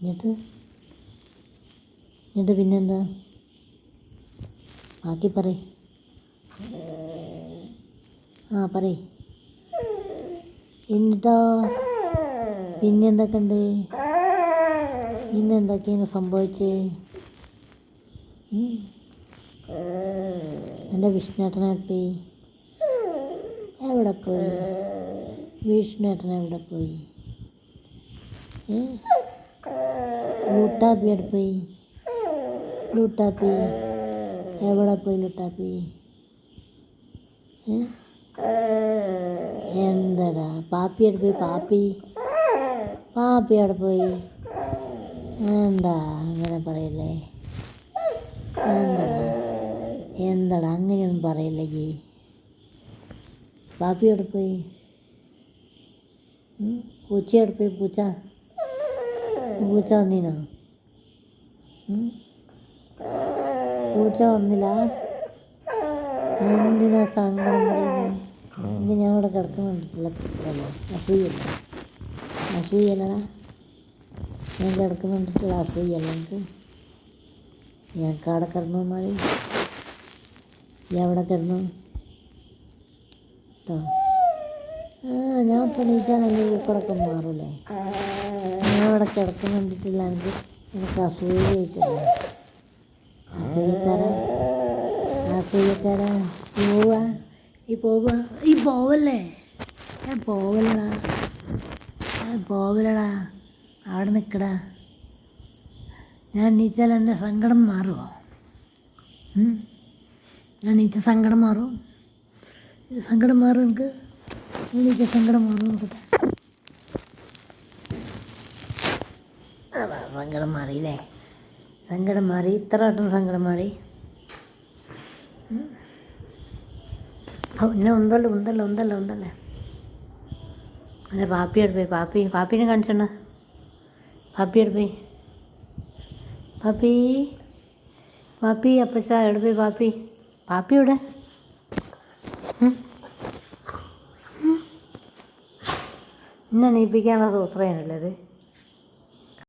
എന്നിട്ട് എന്നിട്ട് പിന്നെന്താ? ബാക്കി പറയ്. ആ പറയ്. എന്നിട്ടോ? പിന്നെന്തൊക്കെ ഉണ്ട് ഇന്നെന്തൊക്കെയാണ് സംഭവിച്ചേ? എന്റെ വിഷ്ണേട്ടനാട്ടി എവിടെ പോയി? വിഷ്ണുട്ടൻ എവിടെ പോയി? ലുട്ടാപ്പി എവിടെ പോയി? ലുട്ടാപ്പി എവിടെ പോയി ലുട്ടാപ്പി? എന്തടാ? പാപ്പി എവിടെ പോയി? പാപ്പി? പാപ്പി എവിടെ പോയി? എന്താ അങ്ങനെ പറയല്ലേ? എന്താടാ എന്താടാ? അങ്ങനെയൊന്നും പറയില്ല ജി പാപ്പി എവിടെ പോയി? പൂച്ച എവിടെ പോയി? പൂച്ച? പൂച്ച വന്നീനോ? പൂച്ച വന്നില്ല. എന്തിനാ സങ്കടം പറയുന്നത് ഇത് ഞാൻ ഇവിടെ കിടക്കുന്നുണ്ടല്ലോ അസൂയല്ല അസൂയല്ലടാ ഞാൻ കിടക്കുന്നുണ്ടിട്ടുള്ള അസൂയല്ല എനിക്ക് ഞാൻ കാടെ കിടന്നു മാറി. അവിടെ കിടന്നു? കേട്ടോ ആ ഞാൻ പണിയിച്ചാണെങ്കിൽ നീച്ചാണെങ്കിൽ ഊക്കടക്കം മാറൂലേ? ഞാൻ ഇവിടെ കിടക്കുന്നുണ്ടിട്ടില്ല എനിക്ക്. എനിക്ക് അസൂയ അസൂയക്കാരൻ. അസൂയക്കാരൻ പോവാ. ഈ പോവാ. ഈ പോവല്ലേ? ഞാൻ പോവല്ലടാ. ഞാൻ പോവലടാ അവിടെ നിൽക്കടാ ഞാൻ നീച്ചാൽ എന്റെ സങ്കടം മാറുമോ ഞാൻ നീച്ച സങ്കടം മാറും സങ്കടം മാറും എനിക്ക്. എനിക്ക് സങ്കടം മാറും നോക്കട്ടെ സങ്കടം മാറിയില്ലേ? സങ്കടം മാറി ഇത്ര വട്ടം സങ്കടം മാറി. പിന്നെ ഉണ്ടല്ലോ ഉണ്ടല്ലോ ഉണ്ടല്ലോ ഉണ്ടല്ലേ അല്ല പാപ്പി എടുത്ത് പോയി? പാപ്പി പാപ്പീനെ കാണിച്ചോണ്ട പാപ്പി എടുത്ത് പോയി? പാപ്പി പാപ്പി അപ്പച്ച എവിടെ പോയി പാപ്പി? പാപ്പി എവിടെ? എന്നെ നീപ്പിക്കാനുള്ള സൂത്രയാണല്ലേ